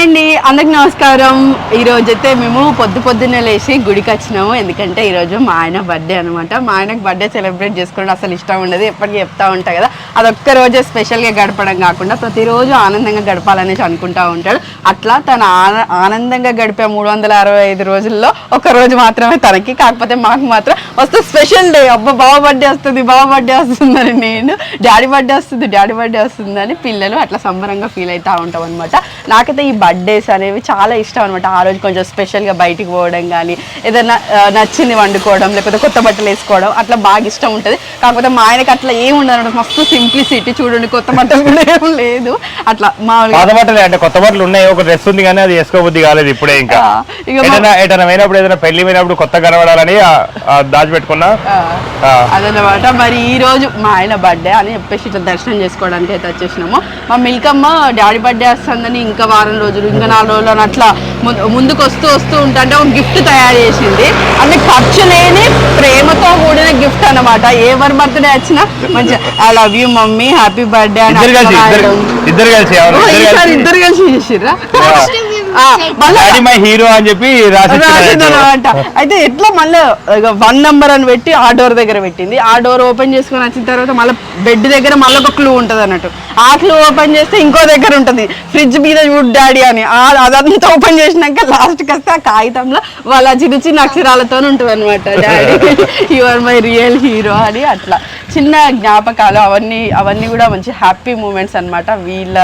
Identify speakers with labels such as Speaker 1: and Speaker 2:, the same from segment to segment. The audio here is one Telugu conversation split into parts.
Speaker 1: హాయ్ అండి అందరికి నమస్కారం. ఈ రోజు అయితే మేము పొద్దు పొద్దున్నే లేచి గుడికి వచ్చినాము. ఎందుకంటే ఈ రోజు మా ఆయన బర్త్డే అనమాట మా ఆయనకు బర్త్డే సెలబ్రేట్ చేసుకోవడం అసలు ఇష్టం ఉండదు. ఎప్పటికీ చెప్తా ఉంటా కదా. అదొక్క రోజే స్పెషల్గా గడపడం కాకుండా ప్రతిరోజు ఆనందంగా గడపాలనేసి అనుకుంటా ఉంటాడు. అట్లా తన ఆనందంగా గడిపే మూడు వందల అరవై ఐదు రోజుల్లో ఒక రోజు మాత్రమే తనకి. కాకపోతే మాకు మాత్రం వస్తే స్పెషల్ డే అబ్బా బావ బర్త్డే వస్తుంది బావ బర్త్డే వస్తుందని నేను. డాడీ బర్త్డే వస్తుంది డాడీ బర్త్డే వస్తుందని పిల్లలు అట్లా సంబరంగా ఫీల్ అవుతూ ఉంటాం అనమాట నాకైతే ఈ బర్త్డేస్ అనేవి చాలా ఇష్టం అనమాట ఆ రోజు కొంచెం స్పెషల్గా బయటికి పోవడం కానీ ఏదైనా నచ్చింది వండుకోవడం లేకపోతే కొత్త బట్టలు వేసుకోవడం అట్లా బాగా ఇష్టం ఉంటుంది. కాకపోతే మా ఆయనకి అట్లా ఏం ఉండదు అనమాట మస్తు సింప్లిసిటీ చూడండి కొత్త బట్టలు కూడా ఏం లేదు. అట్లా మామూలుగా
Speaker 2: పాత బట్టలు అంటే కొత్త బట్టలు ఉన్నాయి ఒక డ్రెస్ ఉంది కానీ అది వేసుకోబుద్ధి కాలేదు ఇప్పుడే ఇంకా.
Speaker 1: ఇక మా-
Speaker 2: ఏదైనా ఏదైనా పోయినప్పుడు ఏదైనా పెళ్ళి పోయినప్పుడు కొత్త కనబడాలని ఆ- ఆ దాచిపెట్టుకున్నా. ఆ.
Speaker 1: అదనమాట మరి ఈ రోజు మా ఆయన బర్త్డే అని చెప్పేసి ఇట్లా దర్శనం చేసుకోవడానికి అయితే వచ్చేసినాము. మా మిల్కమ్మ డాడీ బర్త్డే వస్తుందని ఇంకా వారం రోజులు ఇంకా నాలుగు రోజులు అని అట్లా ముందు- ముందుకు వస్తూ వస్తూ ఉంటే ఒక గిఫ్ట్ తయారు చేసింది. అంటే ఖర్చు లేని ప్రేమతో కూడిన గిఫ్ట్ అన్నమాట. ఎవరి బర్త్డే వచ్చినా మంచిగా I love you mummy happy birthday అని
Speaker 2: ఇద్దరు కలిసి ఇద్దరు కలిసి
Speaker 1: చేసిర్రా?
Speaker 2: మై హీరో అని చెప్పి రాసి
Speaker 1: రాసిందనమాట అయితే ఎట్లా మళ్ళీ వన్ నంబర్ అని పెట్టి ఆ డోర్ దగ్గర పెట్టింది. ఆ డోర్ ఓపెన్ చేసుకొని వచ్చిన తర్వాత మళ్ళీ బెడ్ దగ్గర మళ్ళీ ఒక క్లూ ఉంటుంది అన్నట్టు. ఆ క్లూ ఓపెన్ చేస్తే ఇంకో దగ్గర ఉంటుంది. ఫ్రిడ్జ్ మీద వుడ్ డాడీ అని. అదంతా ఓపెన్ చేసినాక లాస్ట్ వస్తే ఆ కాగితంలో వాళ్ళ చిన్న చిన్న అక్షరాలతో ఉంటుంది అనమాట daddy you are my real hero అని అట్లా. చిన్న జ్ఞాపకాలు అవన్నీ అవన్నీ కూడా మంచి హ్యాపీ మూమెంట్స్ అన్నమాట. వీళ్ళ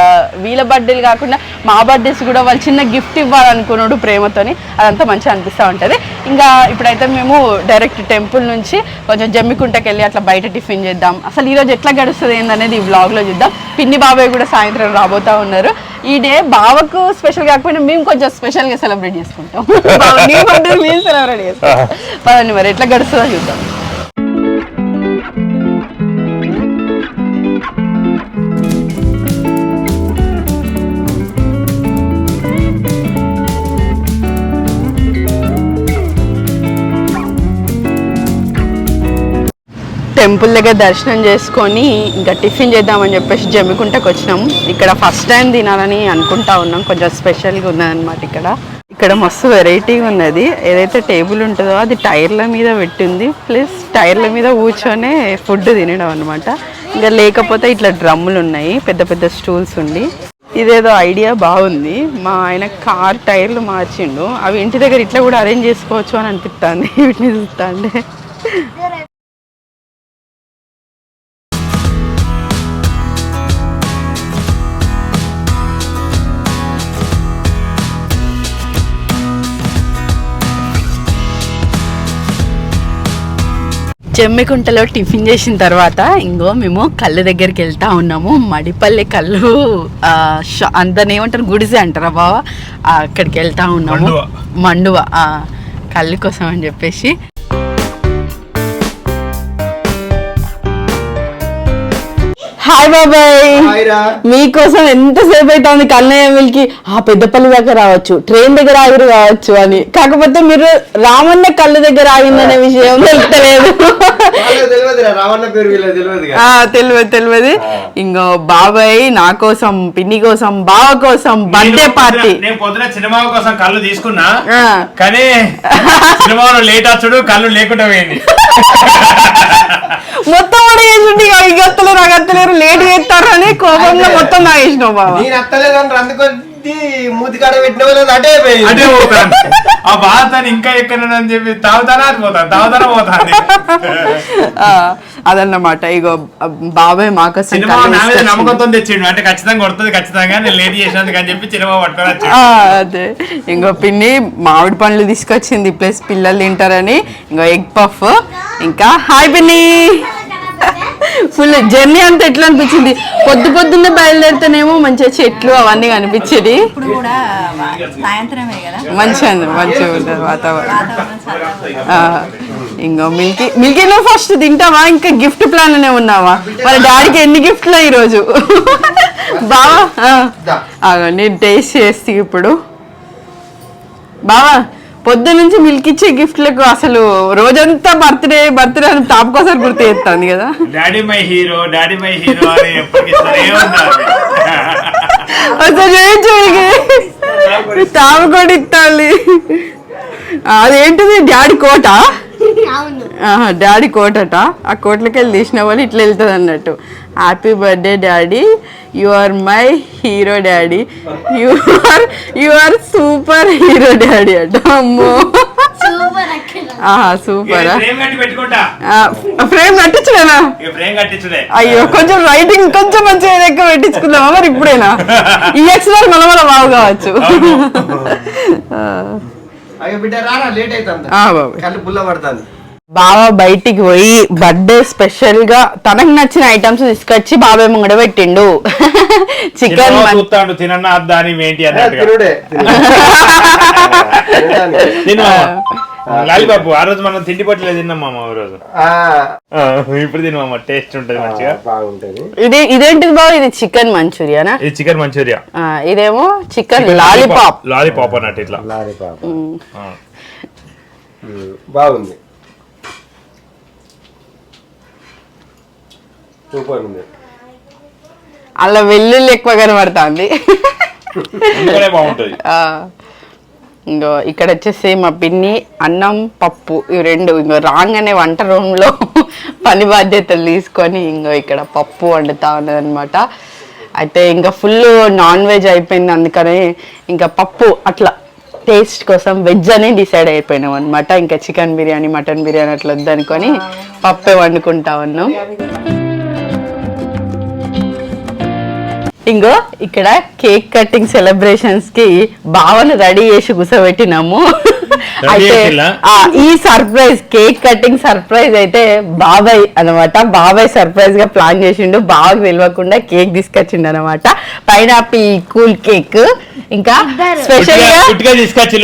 Speaker 1: వీళ్ళ బర్త్డేలు కాకుండా మా బర్త్డేస్ కూడా వాళ్ళు చిన్న గిఫ్ట్ ఇవ్వాలనుకున్నాడు ప్రేమతోని అదంతా మంచిగా అనిపిస్తూ ఉంటుంది. ఇంకా ఇప్పుడైతే మేము డైరెక్ట్ టెంపుల్ నుంచి కొంచెం జమ్మికుంటకి వెళ్ళి అట్లా బయట టిఫిన్ చేద్దాం. అసలు ఈరోజు ఎట్లా గడుస్తుంది ఏందనేది ఈ వ్లాగ్లో చూద్దాం. పిన్ని బాబాయ్ కూడా సాయంత్రం రాబోతా ఉన్నారు. ఈ డే బావకు స్పెషల్ కాకపోయినా మేము కొంచెం స్పెషల్గా సెలబ్రేట్ చేసుకుంటాం. మేము సెలబ్రేట్ చేసుకుంటాం. పదండి మరి ఎట్లా గడుస్తుందో చూద్దాం. టెంపుల్ దగ్గర దర్శనం చేసుకొని ఇంకా టిఫిన్ చేద్దామని చెప్పేసి జమ్మికుంటకు వచ్చినాం. ఇక్కడ ఫస్ట్ టైం తినాలని అనుకుంటా ఉన్నాం. కొంచెం స్పెషల్గా ఉన్నదన్నమాట ఇక్కడ. ఇక్కడ మస్తు వెరైటీగా ఉన్నది. ఏదైతే టేబుల్ ఉంటుందో అది టైర్ల మీద పెట్టింది. ప్లస్ టైర్ల మీద కూర్చొనే ఫుడ్ తినడం అనమాట ఇంకా లేకపోతే ఇట్లా డ్రమ్ములు ఉన్నాయి. పెద్ద పెద్ద స్టూల్స్ ఉండి. ఇదేదో ఐడియా బాగుంది. మా ఆయన కార్ టైర్లు మార్చిండు. అవి ఇంటి దగ్గర ఇట్లా కూడా అరేంజ్ చేసుకోవచ్చు అని అనిపిస్తుంది వీటిని చూస్తా అంటే జమ్మికుంటలో టిఫిన్ చేసిన తర్వాత ఇంకో మేము కళ్ళు దగ్గరికి వెళ్తా ఉన్నాము. మడిపల్లి కళ్ళు అంతనే ఏమంటారు? గుడిసె అంటారా బావా? అక్కడికి వెళ్తా ఉన్నాము.
Speaker 2: మండువ.
Speaker 1: కళ్ళు కోసం అని చెప్పేసి. హాయ్ బాబాయ్. మీకోసం ఎంతసేపు అవుతుంది కన్నయ్యమిల్కి ఆ పెద్దపల్లి దగ్గర రావచ్చు. ట్రైన్ దగ్గర ఆగిరు కావచ్చు అని. కాకపోతే మీరు రామన్న కళ్ళు దగ్గర ఆగిందనే విషయం తెలుస్తలేదు
Speaker 3: తెలియదు
Speaker 1: ఆ తెలియదు తెలియదు. ఇంకో బాబాయ్ నా కోసం పిన్ని కోసం బావ కోసం బర్త్డే పార్టీ.
Speaker 2: నేను పొద్దున సినిమా కోసం కళ్ళు తీసుకున్నా.
Speaker 1: ఆ.
Speaker 2: కానీ సినిమాలో లేట్ వచ్చుడు కళ్ళు లేకుండా పోయింది.
Speaker 1: మొత్తం కూడా వేసిండు ఇక ఇగత్తలేరు అగత్తలేరు లేట్ చేస్తారు అని కోపంగా మొత్తం తాగేసినావు బాబా
Speaker 3: నేను అత్తలేదని అందుకొద్ది మూతి కాడ పెట్టిన వాళ్ళు అటే పోయింది.
Speaker 2: అటే పోతాను. ఆ బాధని ఇంకా ఎక్కడని చెప్పి తాగుతానా అది పోతాను తాగుతానా పోతాను.
Speaker 1: ఆ, అదన్నమాట. ఇగో బాబాయ్ మాకోసం
Speaker 2: సినిమా
Speaker 1: కళ్ళు
Speaker 2: నా మీద. నమ్మకంతో తెచ్చిండు. అంటే ఖచ్చితంగా కొడుతుంది ఖచ్చితంగా. నేను లేట్ చేసినందుకు అని చెప్పి సినిమా పట్టుకొని
Speaker 1: ఆ, అదే. ఇంకో పిన్ని మామిడి పండ్లు తీసుకొచ్చింది ప్లస్ పిల్లలు తింటారని. ఇంకో ఎగ్ పఫ్. ఇంకా హాయ్ పిన్ని. ఫుల్ జర్నీ అంతా ఎట్లా అనిపించింది? పొద్దు పొద్దున్నే బయలుదేరితేనేమో మంచిగా చెట్లు అవన్నీ కనిపించేది.
Speaker 4: ఇప్పుడు కూడా సాయంత్రమే కదా?
Speaker 1: మంచిగా మంచిగా ఉంటుంది వాతావరణం. ఇంకో మిల్కీ మిల్కీ నువ్వు ఫస్ట్ తింటావా? ఇంకా గిఫ్ట్ ప్లాన్ అనే ఉన్నావా? వాళ్ళ డాడీకి ఎన్ని గిఫ్ట్లు ఈరోజు? బావా నేను టేస్ట్ చేస్తే ఇప్పుడు. బావా పొద్దు నుంచి మిల్క్ ఇచ్చే గిఫ్ట్లకు అసలు రోజంతా బర్త్డే బర్త్డే అని తాపకోసారి గుర్తు చేస్తుంది కదా.
Speaker 2: Daddy my hero daddy my hero అని
Speaker 1: చేయగలి స్టాంప్ కూడా ఇస్తాలి అదేంటిది డాడీ కోట ఆహా, డాడీ కోటట. ఆ కోట్లకి వెళ్ళి తీసిన వాళ్ళు ఇట్లా వెళ్తుంది అన్నట్టు. Happy birthday daddy. You are my hero daddy. You are you are super hero daddy అట. అమ్మో. ఆహా సూపర్
Speaker 2: ఫ్రేమ్ కట్టి పెట్టుకుంటా.
Speaker 1: ఫ్రేమ్ కట్టించలేనా? అయ్యో కొంచెం రైటింగ్ కొంచెం మంచిగా ఎక్కువ పెట్టించుకుందామా మరి ఇప్పుడేనా? ఈ ఎక్స్ట్రా మన మన బాగు కావచ్చు.
Speaker 3: అయ్యో బిడ్డ రారా లేట్ అవుతుంది
Speaker 1: ఆ, బాబు.
Speaker 3: కళ్ళు పుల్ల పడుతుంది.
Speaker 1: బావ బయటికి పోయి బర్త్డే స్పెషల్గా తనకు నచ్చిన ఐటమ్స్ తీసుకొచ్చి బాబాయ్ ముంగడ పెట్టిండు. చికెన్
Speaker 2: చూస్తాడు తినన్నా అద్దా అని ఏంటి తిను లాలిబాబు ఆ రోజు మనం తిండి పట్టలే తిన్నాం మామ ఆ రోజు.
Speaker 3: ఆ,
Speaker 2: ఆ, ఇప్పుడు తినమమ్మ టేస్ట్ ఉంటది మంచిగా.
Speaker 3: బాగుంటది.
Speaker 1: ఇది ఇదేంటిది బావ? ఇది చికెన్ మంచూరియానా
Speaker 2: ఇది చికెన్ మంచూరియా.
Speaker 1: ఆ, ఇదేమో చికెన్ లాలీపాప్.
Speaker 2: లాలీపాప్. అన్నట్టు ఇట్లా.
Speaker 3: లారీ పాప
Speaker 2: ఆ.
Speaker 3: ఉమ్, బాగుంది. సూపర్ ఉంది.
Speaker 1: అలా వెల్లుల్లి ఎక్కువ కనబడుతుంది.
Speaker 2: బాగుంటది.
Speaker 1: ఆ, ఇంకో ఇక్కడ వచ్చేసి మా పిన్ని అన్నం పప్పు ఇవి రెండు. ఇంకో రాగానే వంట రూమ్లో పని బాధ్యతలు తీసుకొని ఇంకో ఇక్కడ పప్పు వండుతా ఉన్నది అనమాట అయితే ఇంకా ఫుల్ నాన్ వెజ్ అయిపోయింది అందుకని ఇంకా పప్పు అట్లా టేస్ట్ కోసం వెజ్ అని డిసైడ్ అయిపోయినాం అనమాట ఇంకా చికెన్ బిర్యానీ మటన్ బిర్యానీ అట్లా వద్దనుకొని పప్పే వండుకుంటా ఉన్నాం. ఇంకో ఇక్కడ కేక్ కటింగ్ సెలబ్రేషన్స్కి బావను రెడీ చేసి కూర్చోబెట్టినాము అయితే ఈ సర్ప్రైజ్ కేక్ కటింగ్ సర్ప్రైజ్ అయితే బాబాయ్ అన్నమాట. బాబాయ్ సర్ప్రైజ్గా ప్లాన్ చేసిండు. బావకు తెలియకుండా కేక్ తీసుకొచ్చిండు అనమాట పైనాపిల్ కూల్ కేక్. ఇంకా
Speaker 2: స్పెషల్గా తీసుకొచ్చి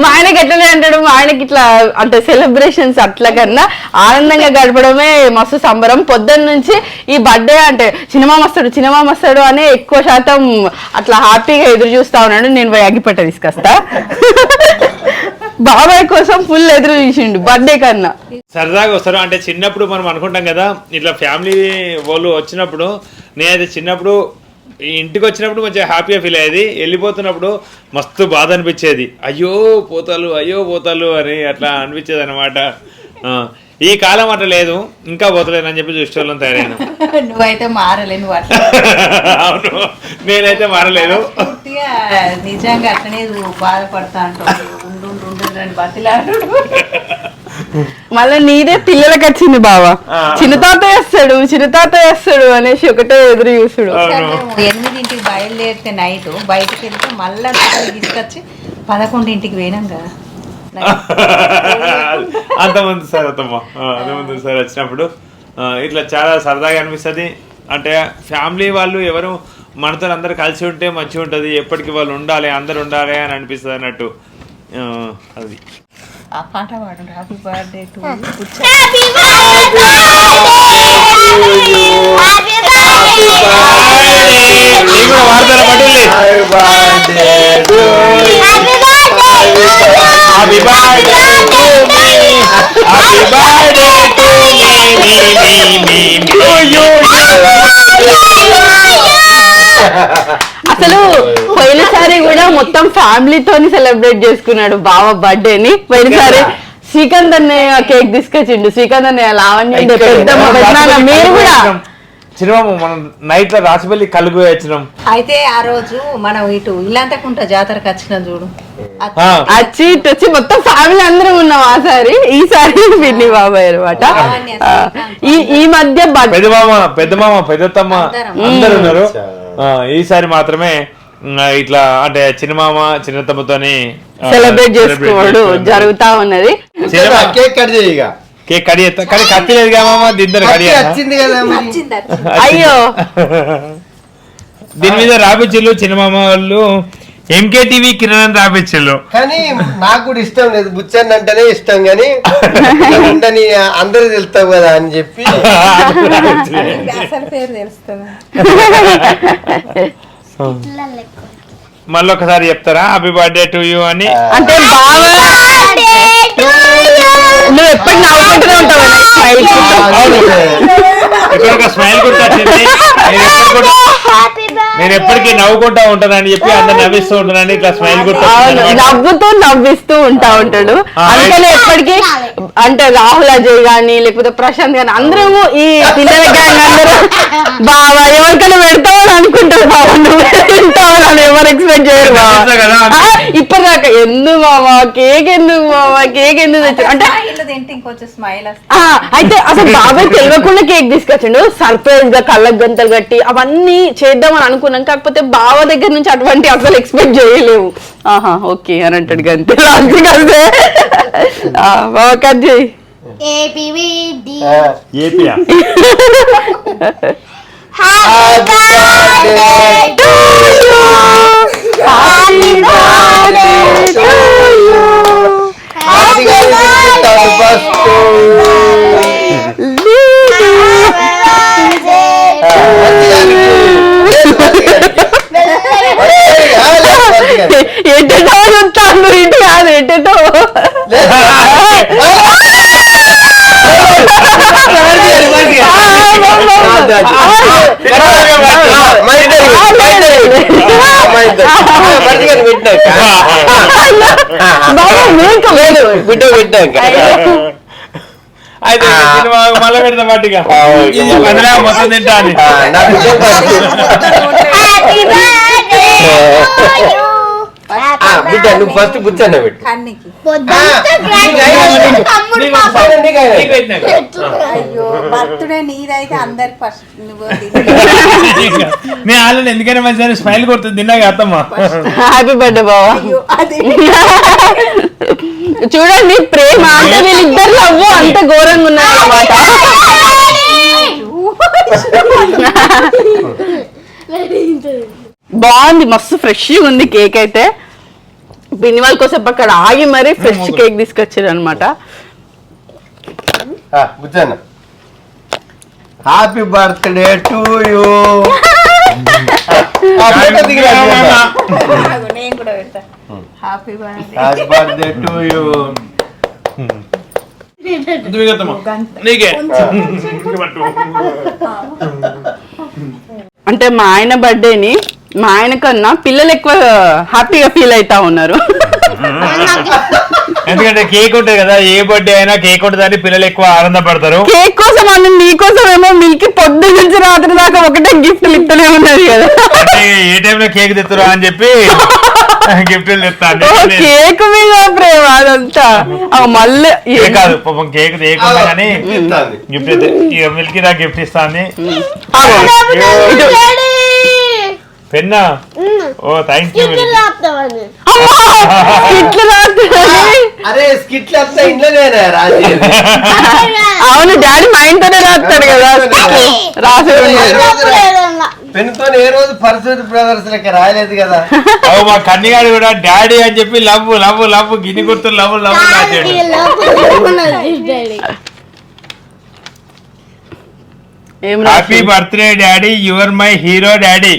Speaker 1: మా ఆయనకి ఎట్లనే అంటాడు? మా ఆయనకి ఇట్లా అంటే సెలబ్రేషన్స్ అట్లా కన్నా ఆనందంగా గడపడమే మస్తు సంబరం. పొద్దున్న నుంచి ఈ బర్త్డే అంటే సినిమా వస్తాడు సినిమా వస్తాడు అనే ఎక్కువ శాతం అట్లా హ్యాపీగా ఎదురు చూస్తా ఉన్నాడు. నేను పోయి అగ్గిపెట్ట తీసుకొస్తా. బాబాయ్ కోసం ఫుల్ ఎదురు చూసిండు బర్త్డే కన్నా.
Speaker 2: సరదాగా వస్తారు. అంటే చిన్నప్పుడు మనం అనుకుంటాం కదా ఇట్లా ఫ్యామిలీ వాళ్ళు వచ్చినప్పుడు నేనైతే చిన్నప్పుడు ఈ ఇంటికి వచ్చినప్పుడు మంచిగా హ్యాపీగా ఫీల్ అయ్యేది. వెళ్ళిపోతున్నప్పుడు మస్తు బాధ అనిపించేది. అయ్యో పోతాలు అయ్యో పోతాలు అని అట్లా అనిపించేది అనమాట ఈ కాలం అట్లా లేదు ఇంకా పోతలేనని చెప్పి చూసేవాళ్ళం తయారైనా.
Speaker 4: నువ్వైతే మారలే నువ్వు అట్లా.
Speaker 2: అవును. నేనైతే మారలేదు.
Speaker 4: నిజంగా అట్లనే నువ్వు బాధపడతా అంటావు. ఉండు ఉండు, ఉండు అని బతిలాడు
Speaker 1: మళ్ళీ నీదే పిల్లలకి వచ్చింది బావా. చిన్న తాత వేస్తాడు చిన్న తాత వేస్తాడు అనేసి ఒకటే ఎదురు చూసుడు
Speaker 2: అవును.
Speaker 4: ఎనిమిదింటికి బయలుదేరితే నైట్ బయటికి వెళ్తే మళ్ళా తీసుకొచ్చి పదకొండింటికి పోయినాం కదా.
Speaker 2: అంతమంది సార్ అత్తమ్మ అంతమంది సార్ వచ్చినప్పుడు ఇట్లా చాలా సరదాగా అనిపిస్తుంది. అంటే ఫ్యామిలీ వాళ్ళు ఎవరు మనతో అందరు కలిసి ఉంటే మంచిగా ఉంటుంది. ఎప్పటికీ వాళ్ళు ఉండాలి అందరు ఉండాలి అని అనిపిస్తుంది అన్నట్టు. అది.
Speaker 4: ఆ పాట పాడు హ్యాపీ బర్త్డే టు
Speaker 2: నీకు
Speaker 1: మొత్తం ఫ్యామిలీతోని సెలబ్రేట్ చేసుకున్నాడు బావ బర్త్డేని పోయినసారి శ్రీకాంత్ అన్నయ్య కేక్ తీసుకొచ్చిండు. శ్రీకాంత్ అన్నయ్య లావణ్య పెద్దమ్మ పెద్దనాన్న మీరు కూడా?
Speaker 2: సినిమా మనం నైట్లో రాసిపల్లి కలుగు వచ్చినాం
Speaker 4: అయితే ఆ రోజు మనం ఇటు ఇల్లంతకుంట జాతరకు వచ్చినాం చూడు.
Speaker 1: వచ్చి ఇటు వచ్చి మొత్తం ఫ్యామిలీ అందరం ఉన్నాం ఆ సారి. ఈసారి పిన్ని బాబాయ్ అనమాట. ఈ ఈ మధ్య
Speaker 2: పెద్ద మామ పెద్ద మామ పెద్దత్తమ్మ
Speaker 4: అందరం.
Speaker 2: అందరు ఉన్నారు. ఈసారి మాత్రమే ఇట్లా అంటే చిన్న మామ చిన్నతమ్మతోని ఆ,
Speaker 1: సెలబ్రేట్ చేసుకోవడం. జరుగుతా ఉన్నది.
Speaker 3: కేక్ కట్ చేయి ఇక.
Speaker 2: కేక్ కడి కానీ కత్తి లేదు కదా మామ దిద్దరు కడి
Speaker 3: వచ్చింది కదా.
Speaker 1: అయ్యో.
Speaker 2: దీని మీద రాపిచ్చిల్లు చిన్నమామ వాళ్ళు ఎంకే టీవీ కిరణ్ రాపిచ్చిల్లు
Speaker 3: కానీ నాకు కూడా ఇష్టం లేదు. బుచ్చన్ అంటేనే ఇష్టం కానీ ఉండని అందరూ తెలుస్తావు కదా అని చెప్పి.
Speaker 4: అసలు పేరు తెలుస్తుంది? 어. 찔랄 낼 거야.
Speaker 2: మళ్ళీ ఒకసారి చెప్తారా? హ్యాపీ బర్త్డే టు యూ అని?
Speaker 1: అంటే బాగా నువ్వు ఎప్పుడు నవ్వుకుంటూనే ఉంటావు? కదా
Speaker 2: ఇక్కడ ఒక స్మైల్ ఎప్పుడు కూడా నేను ఎప్పటికీ నవ్వుకుంటా ఉంటానని చెప్పి అందరు నవ్విస్తూ ఉంటానని ఇట్లా స్మైల్
Speaker 1: అవును.
Speaker 2: గుర్తు
Speaker 1: నవ్వుతూ నవ్విస్తూ ఉంటా ఉంటాడు.
Speaker 2: ఆ,
Speaker 1: అందుకని ఎప్పటికీ అంటే రాహుల్ అజయ్ గాని లేకపోతే ప్రశాంత్ గాని అందరము ఈ పిల్లల గ్యాంగ్ అందరూ బావా ఎవరికైనా పెడతామని అనుకుంటారు బావా. నువ్వు అని ఎవరు ఎక్స్పెక్ట్ చేయరు బావా? ఇప్పటిదాకా ఎందుకు బావా? కేక్ ఎందుకు బావా? కేక్ ఎందుకు అంటే అయితే అసలు బాబాయ్ తెలియకుండా కేక్ తీసుకొచ్చిండు. సర్ప్రైజ్గా కళ్ళకు గంతలు కట్టి అవన్నీ చేద్దామని అనుకున్నాం. కాకపోతే బావ దగ్గర నుంచి అటువంటి అసలు ఎక్స్పెక్ట్ చేయలేవు. ఆహా ఓకే అని అంటాడు గంతే. లాస్ట్ కలిసే బావ కట్ చేయి.
Speaker 5: ABBD.
Speaker 2: ఏపీయా
Speaker 5: Happy birthday to you. Happy birthday to you.
Speaker 1: ఎట్టో చూస్తాను ఇటు కాదు ఎట్టో బాబా మీకు లేదు
Speaker 3: బిడ్డ పెట్టాక
Speaker 2: అయితే సినిమా మళ్ళీ పెడతా పాటిగా
Speaker 3: ఆ, ఓకే.
Speaker 2: ఇది వదిలే, మొత్తం తింటా అని
Speaker 3: నా బిడ్డ నువ్వు ఫస్ట్ బుచ్చన్న పెట్టు.
Speaker 4: బర్త్డే నీదైతే అందరికి ఫస్ట్ నువ్వు తిను.
Speaker 2: నేను ఆల్రెడీ ఎందుకైనా మంచిదని స్మైల్ కొడుతుంది తిన్నాక అత్తమ్మ.
Speaker 1: హ్యాపీ బర్త్డే బావా. చూడండి ప్రేమ అంటే వీళ్ళిద్దరు నవ్వు అంత ఘోరంగా ఉన్నారు అన్నమాట. బాగుంది మస్తు ఫ్రెష్ ఉంది కేక్ అయితే. పిన్ని వాళ్ళ కోసం అక్కడ ఆగి మరీ ఫ్రెష్ కేక్ తీసుకొచ్చారు అనమాట
Speaker 3: happy birthday to you
Speaker 4: happy birthday
Speaker 3: to you
Speaker 1: అంటే మా ఆయన బర్త్డేని మా ఆయన కన్నా పిల్లలు ఎక్కువ హ్యాపీగా ఫీల్ అవుతా ఉన్నారు.
Speaker 2: ఎందుకంటే కేక్ ఉంటుంది కదా ఏ బర్త్డే అయినా కేక్ ఉంటుందని పిల్లలు ఎక్కువ ఆనందపడతారు.
Speaker 1: కేక్ కోసం అని మీకోసం ఏమో మిల్కి పొద్దు నుంచి రాత్రి దాకా ఒకటే గిఫ్ట్లు ఇస్తూనే ఉన్నది కదా.
Speaker 2: ఏ టైంలో కేక్ తెస్తురా అని చెప్పి గిఫ్ట్లు
Speaker 1: ఓ,
Speaker 2: తెస్తాను
Speaker 1: కేక్ మీద ప్రేమ అదంతా. మళ్ళీ
Speaker 2: ఏ కాదు పాపం కేక్ తేయకుండా కానీ. గిఫ్ట్ మిల్కీ గిఫ్ట్ ఇస్తాను. పెన్నా ఓ థ్యాంక్ యూ
Speaker 3: అరే స్కిట్లు అంతా రాజు
Speaker 1: అవును డాడీ మా ఇంట్లోనే రాస్తాడు కదా రాసి.
Speaker 3: పెన్తో ఏ రోజు పరశుడి బ్రదర్స్ లెక్క రాయలేదు కదా
Speaker 2: ఓ మా కన్నిగాడు కూడా డాడీ అని చెప్పి లవ్ లవ్ లవ్ గిన్ని గుర్తు లవ్ లవ్ రాసాడు
Speaker 5: ఈ లోపల ఉన్నది డాడీ.
Speaker 1: ఏం
Speaker 2: happy birthday daddy your my hero daddy.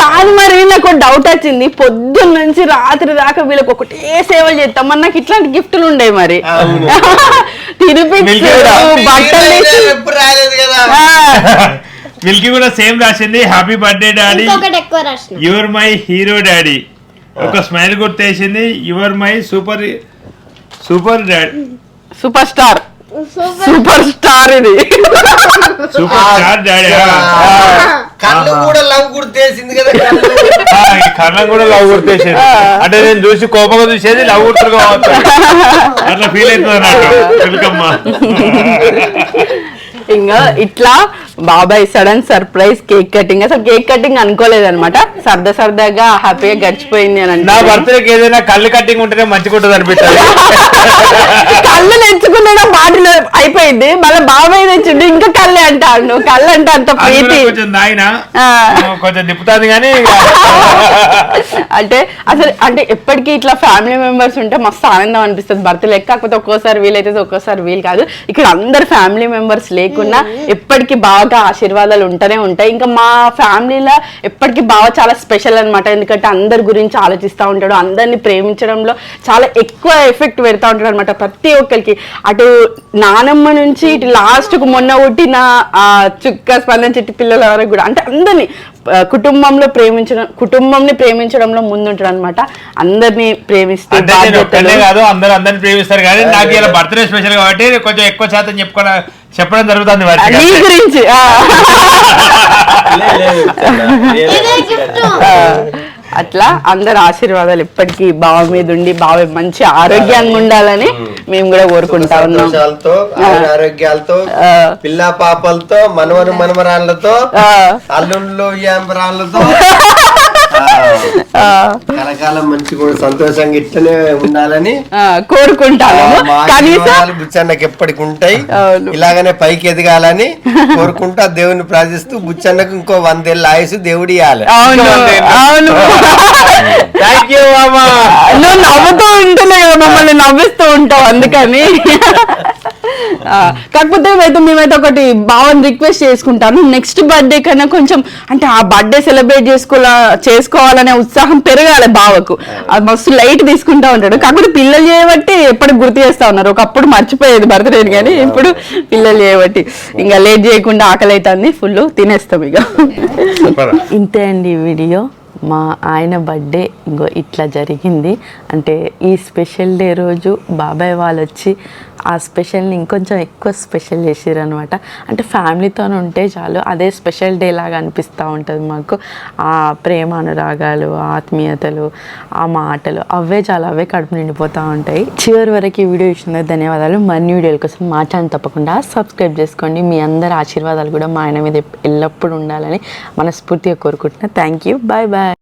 Speaker 1: కాదు మరి నాకు డౌట్ వచ్చింది. పొద్దున్న నుంచి రాత్రి దాకా వీళ్ళకి ఒకటే సేవలు చేస్తాం. మరి నాకు ఇట్లాంటి గిఫ్ట్లు ఉండేవి మరి. బట్టలు
Speaker 2: మిల్కీ కూడా సేమ్ రాసింది happy birthday daddy your my hero daddy ఒక smile గుర్తేసింది your my super super daddy.
Speaker 1: Super star.
Speaker 5: Super.
Speaker 1: Star ఇది.
Speaker 2: సూపర్ స్టార్ డాడీ
Speaker 3: కళ్ళు కూడా లవ్ గుర్తేసింది కదా కళ్ళు.
Speaker 2: కర్ణం కూడా లవ్ గుర్తేసేది. అంటే నేను చూసి కోపంగా చూసేది లవ్ గుర్తుగా అట్లా ఫీల్ అవుతుంది నాకు. వెల్కమ్మ
Speaker 1: ఇంకా ఇట్లా బాబాయ్ సడన్ సర్ప్రైజ్ కేక్ కటింగ్. అసలు కేక్ కటింగ్ అనుకోలేదు అనమాట సరదా సరదాగా హ్యాపీగా గడిచిపోయింది అని
Speaker 2: నా
Speaker 1: అంటే
Speaker 2: బర్త్డేకి ఏదైనా కళ్ళు కట్టింగ్ ఉంటేనే మంచిగా ఉంటుంది అనిపిస్తుంది.
Speaker 1: కళ్ళు నెచ్చుకున్న బాటిల్ అయిపోయింది. మళ్ళీ బాబాయ్ తెచ్చిండు. ఇంకా కళ్ళే అంటాడు. కళ్ళు అంటే అంత ప్రీతి.
Speaker 2: కొంచెం నాయన?
Speaker 1: ఆ.
Speaker 2: కొంచెం నిప్పుతుంది కానీ
Speaker 1: అంటే అసలు అంటే ఎప్పటికీ ఇట్లా ఫ్యామిలీ మెంబర్స్ ఉంటే మస్తు ఆనందం అనిపిస్తుంది భర్త లెక్క. కాకపోతే ఒక్కోసారి వీలైతే ఒక్కోసారి వీలు కాదు. ఇక్కడ అందరు ఫ్యామిలీ మెంబర్స్ లేకున్నా ఎప్పటికీ బాగా బావకి ఆశీర్వాదాలు ఉంటూనే ఉంటాయి. ఇంకా మా ఫ్యామిలీలో ఎప్పటికీ బావ చాలా స్పెషల్ అన్నమాట. ఎందుకంటే అందరి గురించి ఆలోచిస్తూ ఉంటాడు. అందరిని ప్రేమించడంలో చాలా ఎక్కువ ఎఫెక్ట్ పెడతా ఉంటాడు అనమాట ప్రతి ఒక్కరికి. అటు నానమ్మ నుంచి ఇటు లాస్ట్కు మొన్న పుట్టిన ఆ చుక్క స్పందన చెట్టు పిల్లల వరకు కూడా. అంటే అందరినీ కుటుంబంలో ప్రేమించడం కుటుంబంని ప్రేమించడంలో ముందుంటాడు అనమాట అందరినీ ప్రేమిస్తూ
Speaker 2: అంటే నేను ఒక్కనే
Speaker 1: బాధ్యతలు
Speaker 2: కాదు అందరూ అందరిని ప్రేమిస్తారు. కానీ నాకు ఇలా బర్త్డే స్పెషల్ కాబట్టి కొంచెం ఎక్కువ శాతం చెప్పుకోవడం చెప్పడం జరుగుతుంది
Speaker 1: నీ గురించి ఆ. ఆ, అట్లా అందరు ఆశీర్వాదాలు ఎప్పటికీ బావ మీద ఉండి బావ మంచి ఆరోగ్యంగా ఉండాలని మేము కూడా కోరుకుంటా ఉన్నాం.
Speaker 3: సంతోషాలతో ఆరోగ్యాలతో
Speaker 1: ఆ.
Speaker 3: పిల్ల పాపలతో మనవరు మనమరాళ్ళతో
Speaker 1: ఆ,
Speaker 3: అల్లుళ్ళు యాంబరాళ్ళతో
Speaker 1: ఆ,
Speaker 3: కలకాలం మంచి కూడా సంతోషంగా ఇట్లనే ఉండాలని
Speaker 1: ఆ, కోరుకుంటాము.
Speaker 3: మా
Speaker 1: కనీసం
Speaker 3: బుచ్చన్నకి ఎప్పటికి ఉంటాయి.
Speaker 1: అవును.
Speaker 3: ఇలాగనే పైకి ఎదగాలని కోరుకుంటా దేవుని ప్రార్థిస్తూ బుచ్చన్నకు ఇంకో వందేళ్ళ ఆయుసు దేవుడు ఇవ్వాలి
Speaker 1: అవును. అవును. నువ్వు నవ్వుతూ ఉంటేనే కదా మమ్మల్ని నవ్విస్తూ ఉంటావు అందుకని. కాకపోతే అయితే మేమైతే ఒకటి బావని రిక్వెస్ట్ చేసుకుంటాను. నెక్స్ట్ బర్త్డే కన్నా కొంచెం అంటే ఆ బర్త్డే సెలబ్రేట్ చేసుకోవాలా చేసుకోవాలనే ఉత్సాహం పెరగాలి బావకు. అది మస్తు లైట్ తీసుకుంటా ఉంటాడు. కాకపోతే పిల్లలు చేయబట్టి ఎప్పటికి గుర్తు చేస్తా ఉన్నారు. ఒకప్పుడు మర్చిపోయేది బర్త్డే కానీ ఇప్పుడు పిల్లలు చేయబట్టి. ఇంకా లేట్ చేయకుండా ఆకలి అవుతుంది ఫుల్ తినేస్తాం ఇక. ఇంతే అండి ఈ వీడియో. మా ఆయన బర్త్డే ఇంకో ఇట్లా జరిగింది. అంటే ఈ స్పెషల్ డే రోజు బాబాయ్ వాళ్ళు వచ్చి ఆ స్పెషల్ని ఇంకొంచెం ఎక్కువ స్పెషల్ చేసారు అనమాట అంటే ఫ్యామిలీతో ఉంటే చాలు అదే స్పెషల్ డే లాగా అనిపిస్తూ ఉంటుంది మాకు. ఆ ప్రేమ అనురాగాలు ఆత్మీయతలు ఆ మాటలు అవే చాలా అవే కడుపు నిండిపోతూ ఉంటాయి. చివరి వరకు ఈ వీడియో ఇచ్చినందుకు ధన్యవాదాలు. మరిన్ని వీడియోల కోసం మా ఛానల్ తప్పకుండా సబ్స్క్రైబ్ చేసుకోండి. మీ అందరి ఆశీర్వాదాలు కూడా మా ఆయన మీద ఎల్లప్పుడూ ఉండాలని మనస్ఫూర్తిగా కోరుకుంటున్నా. Thank you. Bye bye.